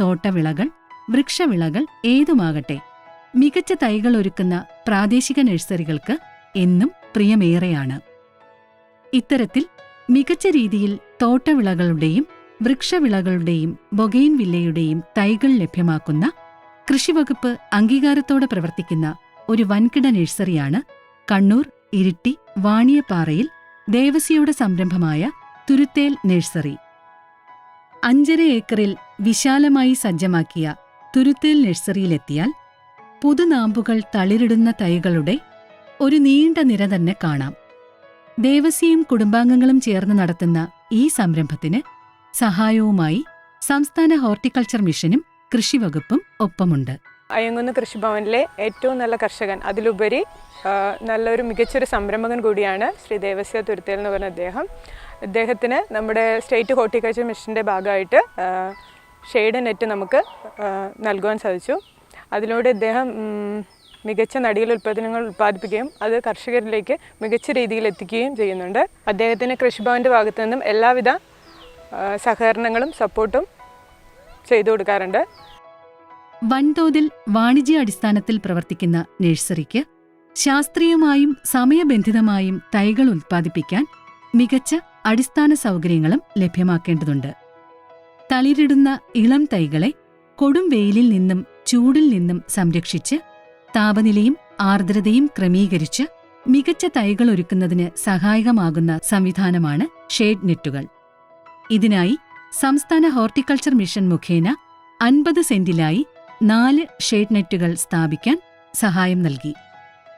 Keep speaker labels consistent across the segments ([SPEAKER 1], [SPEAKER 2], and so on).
[SPEAKER 1] തോട്ടവിളകൾ വൃക്ഷവിളകൾ ഏതുമാകട്ടെ മികച്ച തൈകൾ ഒരുക്കുന്ന പ്രാദേശിക നഴ്സറികൾക്ക് എന്നും പ്രിയമേറെയാണ്. ഇത്തരത്തിൽ മികച്ച രീതിയിൽ തോട്ടവിളകളുടെയും വൃക്ഷവിളകളുടെയും ബൊഗെയിൻ വില്ലയുടെയും തൈകൾ ലഭ്യമാക്കുന്ന കൃഷിവകുപ്പ് അംഗീകാരത്തോടെ പ്രവർത്തിക്കുന്ന ഒരു വൻകിട നഴ്സറിയാണ് കണ്ണൂർ ഇരിട്ടി വാണിയപ്പാറയിൽ ദേവസിയുടെ സംരംഭമായ തുരുത്തേൽ നഴ്സറി. അഞ്ചര ഏക്കറിൽ വിശാലമായി സജ്ജമാക്കിയ തുരുത്തേൽ നഴ്സറിയിലെത്തിയാൽ പുതുനാമ്പുകൾ തളിരിടുന്ന തൈകളുടെ ഒരു നീണ്ട നിര തന്നെ കാണാം. ദേവസ്യയും കുടുംബാംഗങ്ങളും ചേർന്ന് നടത്തുന്ന ഈ സംരംഭത്തിന് സഹായവുമായി സംസ്ഥാന ഹോർട്ടിക്കൾച്ചർ മിഷനും കൃഷിവകുപ്പും ഒപ്പമുണ്ട്.
[SPEAKER 2] അയങ്ങുന്ന കൃഷിഭവനിലെ ഏറ്റവും നല്ല കർഷകൻ അതിലുപരി നല്ലൊരു മികച്ചൊരു സംരംഭകൻ കൂടിയാണ് ശ്രീ ദേവസ്യ തുരുത്തേൽ എന്ന് പറഞ്ഞ അദ്ദേഹം. അദ്ദേഹത്തിന് നമ്മുടെ സ്റ്റേറ്റ് ഹോർട്ടിക്കൾച്ചർ മിഷന്റെ ഭാഗമായിട്ട് ഷെയ്ഡ് നെറ്റ് നമുക്ക് നൽകുവാൻ സാധിച്ചു. അതിലൂടെ ഇദ്ദേഹം മികച്ച നടിയിൽ ഉൽപ്പന്നങ്ങൾ ഉൽപ്പാദിപ്പിക്കുകയും അത് കർഷകരിലേക്ക് മികച്ച രീതിയിൽ എത്തിക്കുകയും ചെയ്യുന്നുണ്ട്. അദ്ദേഹത്തിന് കൃഷിഭവന്റെ ഭാഗത്തു നിന്നും എല്ലാവിധ സഹകരണങ്ങളും സപ്പോർട്ടും ചെയ്തു കൊടുക്കാറുണ്ട്.
[SPEAKER 1] വൻതോതിൽ വാണിജ്യാടിസ്ഥാനത്തിൽ പ്രവർത്തിക്കുന്ന നഴ്സറിക്ക് ശാസ്ത്രീയമായും സമയബന്ധിതമായും തൈകൾ ഉൽപ്പാദിപ്പിക്കാൻ മികച്ച അടിസ്ഥാന സൗകര്യങ്ങളും ലഭ്യമാക്കേണ്ടതുണ്ട്. തളിരിടുന്ന ഇളം തൈകളെ കൊടും വെയിലിൽ നിന്നും ചൂടിൽ നിന്നും സംരക്ഷിച്ച് താപനിലയും ആർദ്രതയും ക്രമീകരിച്ച് മികച്ച തൈകൾ ഒരുക്കുന്നതിന് സഹായകമാകുന്ന സംവിധാനമാണ് ഷെയ്ഡ് നെറ്റുകൾ. ഇതിനായി സംസ്ഥാന ഹോർട്ടിക്കൾച്ചർ മിഷൻ മുഖേന അൻപത് സെന്റിലായി നാല് ഷെയ്ഡ് നെറ്റുകൾ സ്ഥാപിക്കാൻ സഹായം നൽകി.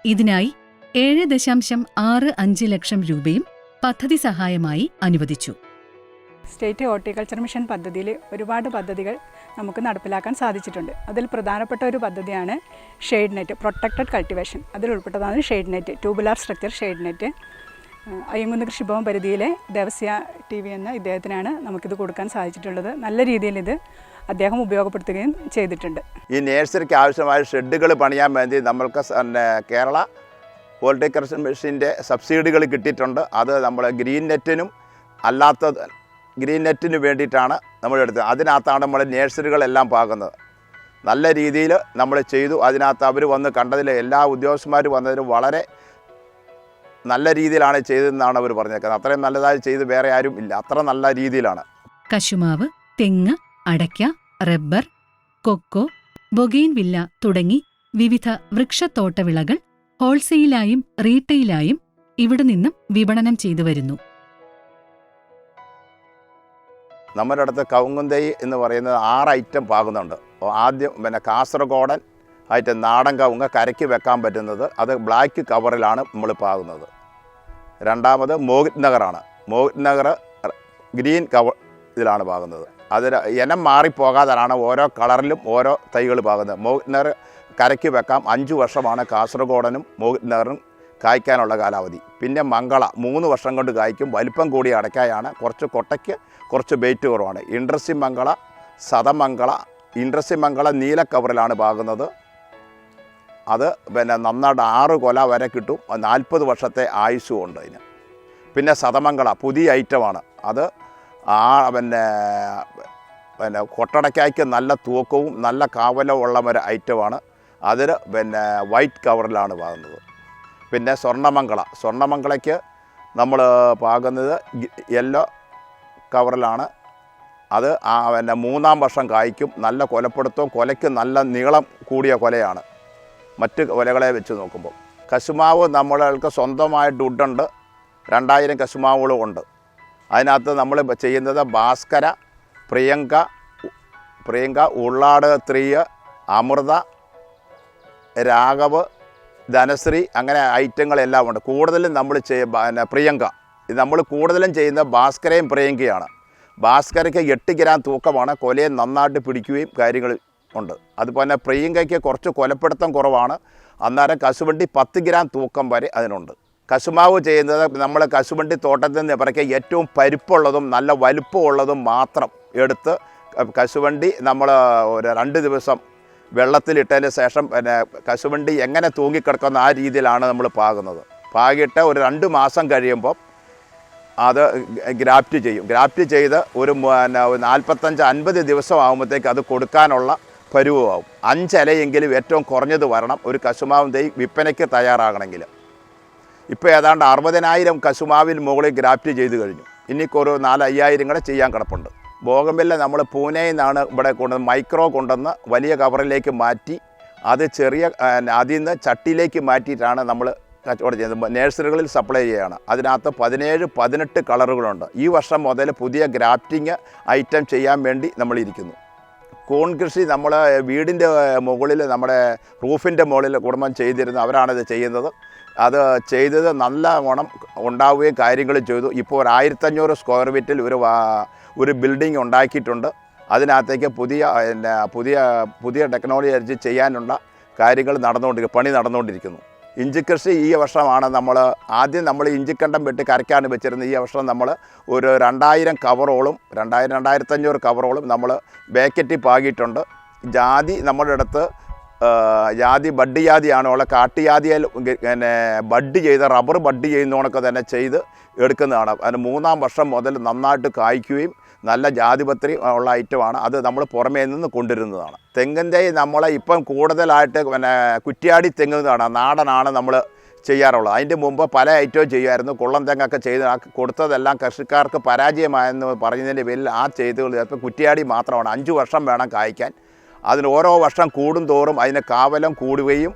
[SPEAKER 1] ഇതിനായി ഏഴ് ദശാംശം ആറ് അഞ്ച് ലക്ഷം രൂപയും പദ്ധതി സഹായമായി അനുവദിച്ചു.
[SPEAKER 3] സ്റ്റേറ്റ് ഹോർട്ടിക്കൾച്ചർ മിഷൻ പദ്ധതിയിൽ ഒരുപാട് പദ്ധതികൾ നമുക്ക് നടപ്പിലാക്കാൻ സാധിച്ചിട്ടുണ്ട്. അതിൽ പ്രധാനപ്പെട്ട ഒരു പദ്ധതിയാണ് ഷെയ്ഡ് നെറ്റ് പ്രൊട്ടക്റ്റഡ് കൾട്ടിവേഷൻ. അതിൽ ഉൾപ്പെട്ടതാണ് shade net tubular structure shade net. Ayyankunnu Krishibhavan പരിധിയിലെ ദേവസ്യ ടി വി എന്ന ഇദ്ദേഹത്തിനാണ് നമുക്കിത് കൊടുക്കാൻ സാധിച്ചിട്ടുള്ളത്. നല്ല രീതിയിൽ ഇത് അദ്ദേഹം ഉപയോഗപ്പെടുത്തുകയും ചെയ്തിട്ടുണ്ട്.
[SPEAKER 4] ഈ നേഴ്സറിക്ക് ആവശ്യമായ ഷെഡുകൾ പണിയാൻ വേണ്ടി നമ്മൾക്ക് കേരള ഹോർട്ടിക്കൾച്ചർ മെഷീന്റെ സബ്സിഡികൾ കിട്ടിയിട്ടുണ്ട്. അത് നമ്മൾ ഗ്രീൻ നെറ്റിനും അല്ലാത്ത ഗ്രീൻ നെറ്റിന് വേണ്ടിയിട്ടാണ് നമ്മൾ എടുത്തത്. അതിനകത്താണ് നമ്മൾ നേഴ്സറികളെല്ലാം പാകുന്നത്. നല്ല രീതിയിൽ നമ്മൾ ചെയ്തു. അതിനകത്ത് അവർ വന്ന് കണ്ടതിൽ എല്ലാ ഉദ്യോഗസ്ഥന്മാരും വന്നതിൽ വളരെ നല്ല രീതിയിലാണ് ചെയ്തതെന്നാണ് അവർ പറഞ്ഞേക്കുന്നത്. അത്രയും നല്ലതായി ചെയ്ത് വേറെ ആരും ഇല്ല. അത്ര നല്ല രീതിയിലാണ്.
[SPEAKER 1] കശുമാവ് തെങ്ങ് അടയ്ക്ക റബ്ബർ കൊക്കോ ബൊഗെയിൻ വില്ല തുടങ്ങി വിവിധ വൃക്ഷത്തോട്ടവിളകൾ ഹോൾസെയിലായും റീറ്റെയിലായും ഇവിടെ നിന്നും വിപണനം ചെയ്തു വരുന്നു.
[SPEAKER 4] നമ്മുടെ അടുത്ത് കവുങ്കുന്തൈ എന്ന് പറയുന്നത് ആറ് ഐറ്റം പാകുന്നുണ്ട്. ആദ്യം പിന്നെ കാസർഗോഡൻ ആയിട്ട് നാടൻ കവുങ്ങ് കരയ്ക്ക് വെക്കാൻ പറ്റുന്നത് അത് ബ്ലാക്ക് കവറിലാണ് നമ്മൾ പാകുന്നത്. രണ്ടാമത് മോഹിത് നഗറാണ്. മോഹിത് നഗർ ഗ്രീൻ കവർ ഇതിലാണ് പാകുന്നത്. അതിൽ ഇനം മാറിപ്പോകാതാണ് ഓരോ കളറിലും ഓരോ തൈകൾ പാകുന്നത്. മോഹിത് നഗർ കരയ്ക്ക് വെക്കാം. അഞ്ച് വർഷമാണ് കാസർഗോഡനും മോഹിത് നഗറും കായ്ക്കാനുള്ള കാലാവധി. പിന്നെ മംഗള മൂന്ന് വർഷം കൊണ്ട് കായ്ക്കും. വലിപ്പം കൂടി അടയ്ക്കായാണ്. കുറച്ച് കൊട്ടയ്ക്ക് കുറച്ച് ബേറ്റ് കുറവാണ്. ഇൻട്രസി മംഗള സതമംഗള ഇൻട്രസി മംഗള നീല കവറിലാണ് പാകുന്നത്. അത് പിന്നെ നന്നായിട്ട് ആറ് കൊല വരെ കിട്ടും. നാൽപ്പത് വർഷത്തെ ആയുസ്സും ഉണ്ട് അതിന്. പിന്നെ സതമംഗള പുതിയ ഐറ്റമാണ്. അത് ആ പിന്നെ പിന്നെ കൊട്ടടയ്ക്കായ്ക്ക് നല്ല തൂക്കവും നല്ല കാവലവും ഉള്ള ഒരു ഐറ്റമാണ്. അതിൽ പിന്നെ വൈറ്റ് കവറിലാണ് പാകുന്നത് പിന്നെ സ്വർണമംഗള. സ്വർണമംഗളയ്ക്ക് നമ്മൾ പാകുന്നത് യെല്ലോ കവറിലാണ് അത് ആ പിന്നെ മൂന്നാം വർഷം കായ്ക്കും നല്ല കൊലപ്പെടുത്തവും കൊലയ്ക്ക് നല്ല നീളം കൂടിയ കൊലയാണ്. മറ്റ് കൊലകളെ വെച്ച് നോക്കുമ്പോൾ. കശുമാവ് നമ്മൾക്ക് സ്വന്തമായിട്ട് ഉഡുണ്ട്. രണ്ടായിരം കശുമാവുകളും ഉണ്ട്. അതിനകത്ത് നമ്മൾ ചെയ്യുന്നത് ഭാസ്കര പ്രിയങ്ക പ്രിയങ്ക ഉള്ളാട് ത്രീ അമൃത രാഘവ് ധനശ്രീ അങ്ങനെ ഐറ്റങ്ങളെല്ലാം ഉണ്ട്. കൂടുതലും നമ്മൾ ചെയ്യ പിന്നെ പ്രിയങ്ക. ഇത് നമ്മൾ കൂടുതലും ചെയ്യുന്ന ഭാസ്കരയും പ്രിയങ്കയാണ്. ഭാസ്കരയ്ക്ക് എട്ട് ഗ്രാം തൂക്കമാണ്. കൊലയെ നന്നായിട്ട് പിടിക്കുകയും കാര്യങ്ങൾ ഉണ്ട്. അതുപോലെ തന്നെ പ്രിയങ്കയ്ക്ക് കുറച്ച് കൊലപ്പെടുത്തം കുറവാണ്. അന്നേരം കശുവണ്ടി പത്ത് ഗ്രാം തൂക്കം വരെ അതിനുണ്ട്. കശുമാവ് ചെയ്യുന്നത് നമ്മൾ കശുവണ്ടി തോട്ടത്തിൽ നിന്ന് ഇവരൊക്കെ ഏറ്റവും പരിപ്പുള്ളതും നല്ല വലുപ്പമുള്ളതും മാത്രം എടുത്ത് കശുവണ്ടി നമ്മൾ ഒരു രണ്ട് ദിവസം വെള്ളത്തിലിട്ടതിന് ശേഷം പിന്നെ കശുവണ്ടി എങ്ങനെ തൂങ്ങിക്കിടക്കുന്ന ആ രീതിയിലാണ് നമ്മൾ പാകുന്നത്. പാകിയിട്ട് ഒരു രണ്ട് മാസം കഴിയുമ്പോൾ അത് ഗ്രാഫ്റ്റ് ചെയ്യും. ഗ്രാഫ്റ്റ് ചെയ്ത് ഒരു പിന്നെ നാൽപ്പത്തഞ്ച് അൻപത് ദിവസം ആകുമ്പോഴത്തേക്ക് അത് കൊടുക്കാനുള്ള പരുവമാവും. അഞ്ചിലയെങ്കിലും ഏറ്റവും കുറഞ്ഞത് വരണം. ഒരു കശുമാവും തൈ വിൽപ്പനയ്ക്ക് തയ്യാറാകണമെങ്കിൽ. ഇപ്പോൾ ഏതാണ്ട് അറുപതിനായിരം കശുമാവിൽ മുകളിൽ ഗ്രാഫ്റ്റ് ചെയ്ത് കഴിഞ്ഞു. ഇനിക്കൊരു ഒരു നാല് അയ്യായിരം കൂടെ ചെയ്യാൻ കിടപ്പുണ്ട്. ബോഗംബില്ല നമ്മൾ പൂനെയിൽ നിന്നാണ് ഇവിടെ കൊണ്ടുവന്ന് മൈക്രോ കൊണ്ടുവന്ന് വലിയ കവറിലേക്ക് മാറ്റി അത് ചെറിയ അതിൽ നിന്ന് ചട്ടിയിലേക്ക് മാറ്റിയിട്ടാണ് നമ്മൾ കച്ചവടം ചെയ്യുന്നത്. നേഴ്സറികളിൽ സപ്ലൈ ചെയ്യുകയാണ്. അതിനകത്ത് പതിനേഴ് പതിനെട്ട് കളറുകളുണ്ട്. ഈ വർഷം മുതൽ പുതിയ ഗ്രാഫ്റ്റിംഗ് ഐറ്റം ചെയ്യാൻ വേണ്ടി നമ്മളിരിക്കുന്നു കൂൺ കൃഷി നമ്മൾ വീടിന്റെ മുകളിൽ നമ്മുടെ റൂഫിന്റെ മുകളിൽ കുടുംബം ചെയ്തിരുന്നു അവരാണിത് ചെയ്യുന്നത്. അത് ചെയ്തത് നല്ല ഗുണം ഉണ്ടാവുകയും കാര്യങ്ങൾ ചെയ്തു. ഇപ്പോൾ ഒരു ആയിരത്തഞ്ഞൂറ് സ്ക്വയർ ഫീറ്റിൽ ഒരു ഒരു ബിൽഡിംഗ് ഉണ്ടാക്കിയിട്ടുണ്ട്. അതിനകത്തേക്ക് പുതിയ പുതിയ പുതിയ ടെക്നോളജി അനുസരിച്ച് ചെയ്യാനുള്ള കാര്യങ്ങൾ നടന്നുകൊണ്ടിരിക്കും പണി നടന്നുകൊണ്ടിരിക്കുന്നു. ഇഞ്ചി കൃഷി ഈ വർഷമാണ് നമ്മൾ ആദ്യം നമ്മൾ ഇഞ്ചിക്കണ്ടം വെട്ടി കരയ്ക്കാണ് വെച്ചിരുന്നത്. ഈ വർഷം നമ്മൾ ഒരു രണ്ടായിരം കവറോളും രണ്ടായിരം രണ്ടായിരത്തഞ്ഞൂറ് കവറോളും നമ്മൾ വേക്കറ്റി പാകിയിട്ടുണ്ട്. ജാതി നമ്മുടെ അടുത്ത് ജാതി ബഡ് ജാതിയാണ് ഉള്ള കാട്ടുജാതിയിൽ പിന്നെ ബഡ് ചെയ്ത് റബ്ബർ ബഡ് ചെയ്യുന്നതൊക്കെ തന്നെ ചെയ്ത് എടുക്കുന്നതാണ്. അതിന് മൂന്നാം വർഷം മുതൽ നന്നായിട്ട് കായ്ക്കുകയും നല്ല ജാതിപത്രി ഉള്ള ഐറ്റമാണ് അത് നമ്മൾ പുറമേ നിന്ന് കൊണ്ടുവരുന്നതാണ്. തെങ്ങിൻ തൈ നമ്മളെ ഇപ്പം കൂടുതലായിട്ട് പിന്നെ കുറ്റിയാടി തെങ്ങുന്നതാണ് നാടനാണ് നമ്മൾ ചെയ്യാറുള്ളത്. അതിന്റെ മുമ്പ് പല ഐറ്റവും ചെയ്യുമായിരുന്നു. കുള്ളം തെങ്ങൊക്കെ ചെയ്ത് കൊടുത്തതെല്ലാം കൃഷിക്കാർക്ക് പരാജയമായെന്ന് പറഞ്ഞതിന്റെ പേരിൽ ആ ചെയ്തുകൾ ചിലപ്പോൾ കുറ്റിയാടി മാത്രമാണ്. അഞ്ച് വർഷം വേണം കായ്ക്കാൻ. അതിന് ഓരോ വർഷം കൂടും തോറും അതിന് കാവലം കൂടുകയും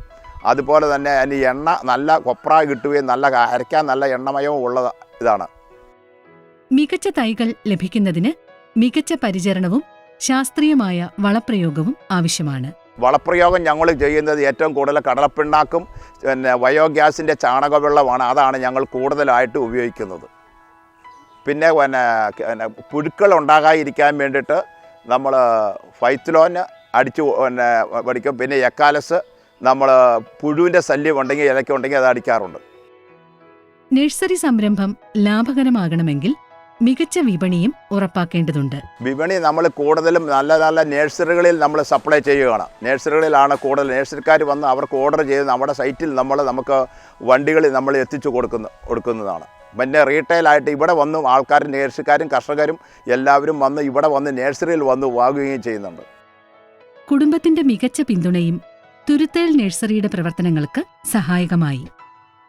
[SPEAKER 4] അതുപോലെ തന്നെ അതിന് എണ്ണ നല്ല കൊപ്ര കിട്ടുകയും നല്ല അരയ്ക്കാൻ നല്ല എണ്ണമയവും ഉള്ള ഇതാണ്.
[SPEAKER 1] മികച്ച തൈകൾ ലഭിക്കുന്നതിന് മികച്ച പരിചരണവും ശാസ്ത്രീയമായ വളപ്രയോഗവും ആവശ്യമാണ്.
[SPEAKER 4] വളപ്രയോഗം ഞങ്ങൾ ചെയ്യുന്നത് ഏറ്റവും കൂടുതൽ കടലപ്പിണ്ണാക്കും പിന്നെ ബയോഗ്യാസിന്റെ ചാണകവെള്ളമാണ്. അതാണ് ഞങ്ങൾ കൂടുതലായിട്ട് ഉപയോഗിക്കുന്നത്. പിന്നെ പിന്നെ പിന്നെ പുഴുക്കൾ ഉണ്ടാകാതിരിക്കാൻ വേണ്ടിയിട്ട് നമ്മൾ ഫൈത്തിലോന് അടിച്ചു പിന്നെ പഠിക്കും പിന്നെ എക്കാലസ് നമ്മൾ പുഴുവിന്റെ ശല്യം ഉണ്ടെങ്കിൽ ഇലക്കുണ്ടെങ്കിൽ അത് അടിക്കാറുണ്ട്.
[SPEAKER 1] നഴ്സറി സംരംഭം ലാഭകരമാകണമെങ്കിൽ മികച്ച വിപണിയും ഉറപ്പാക്കേണ്ടതുണ്ട്.
[SPEAKER 4] വിപണി നമ്മൾ കൂടുതലും നല്ല നല്ല നേഴ്സറികളിൽ നമ്മൾ സപ്ലൈ ചെയ്യുകയാണ്. നഴ്സറികളിലാണ് കൂടുതൽ നഴ്സറിക്കാർ വന്ന് അവർക്ക് ഓർഡർ ചെയ്ത് നമ്മുടെ സൈറ്റിൽ നമ്മൾ നമുക്ക് വണ്ടികളിൽ നമ്മൾ എത്തിച്ചു കൊടുക്കുന്ന കൊടുക്കുന്നതാണ്. പിന്നെ റീറ്റെയിലായിട്ട് ഇവിടെ വന്നും ആൾക്കാർ നഴ്സറിക്കാരും കർഷകരും എല്ലാവരും വന്ന് ഇവിടെ വന്ന് നേഴ്സറിയിൽ വന്ന് വാങ്ങുകയും ചെയ്യുന്നുണ്ട്.
[SPEAKER 1] കുടുംബത്തിന്റെ മികച്ച പിന്തുണയും തുരുത്തേൽ നഴ്സറിയുടെ പ്രവർത്തനങ്ങൾക്ക് സഹായകമായി.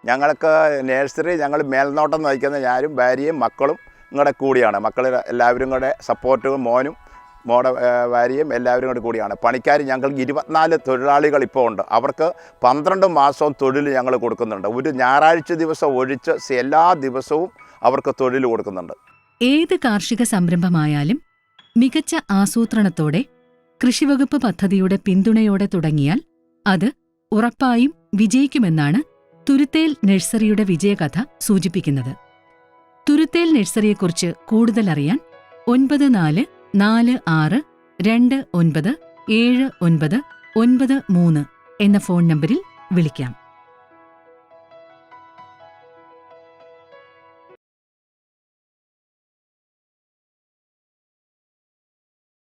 [SPEAKER 4] ഞങ്ങൾക്ക് നേഴ്സറി ഞങ്ങൾ മേൽനോട്ടം നയിക്കുന്ന ഞാനും ഭാര്യയും മക്കളും ഇങ്ങടെ കൂടിയാണ്. മക്കൾ എല്ലാവരും കൂടെ സപ്പോർട്ടും മോനും മോടെ ഭാര്യയും എല്ലാവരും കൂടെ കൂടിയാണ്. പണിക്കാർ ഞങ്ങൾക്ക് ഇരുപത്തിനാല് തൊഴിലാളികൾ ഇപ്പോൾ ഉണ്ട്. അവർക്ക് പന്ത്രണ്ട് മാസവും തൊഴിൽ ഞങ്ങൾ കൊടുക്കുന്നുണ്ട്. ഒരു ഞായറാഴ്ച ദിവസം ഒഴിച്ച് എല്ലാ ദിവസവും അവർക്ക് തൊഴിൽ കൊടുക്കുന്നുണ്ട്.
[SPEAKER 1] ഏത് കാർഷിക സംരംഭമായാലും മികച്ച ആസൂത്രണത്തോടെ കൃഷിവകുപ്പ് പദ്ധതിയുടെ പിന്തുണയോടെ തുടങ്ങിയാൽ അത് ഉറപ്പായും വിജയിക്കുമെന്നാണ് തുരുത്തേൽ നഴ്സറിയുടെ വിജയകഥ സൂചിപ്പിക്കുന്നത്. തുരുത്തേൽ നഴ്സറിയെക്കുറിച്ച് കൂടുതലറിയാൻ ഒൻപത് നാല് നാല് ആറ് രണ്ട് ഒൻപത് ഏഴ് ഒൻപത് ഒൻപത് മൂന്ന് എന്ന ഫോൺ നമ്പറിൽ വിളിക്കാം.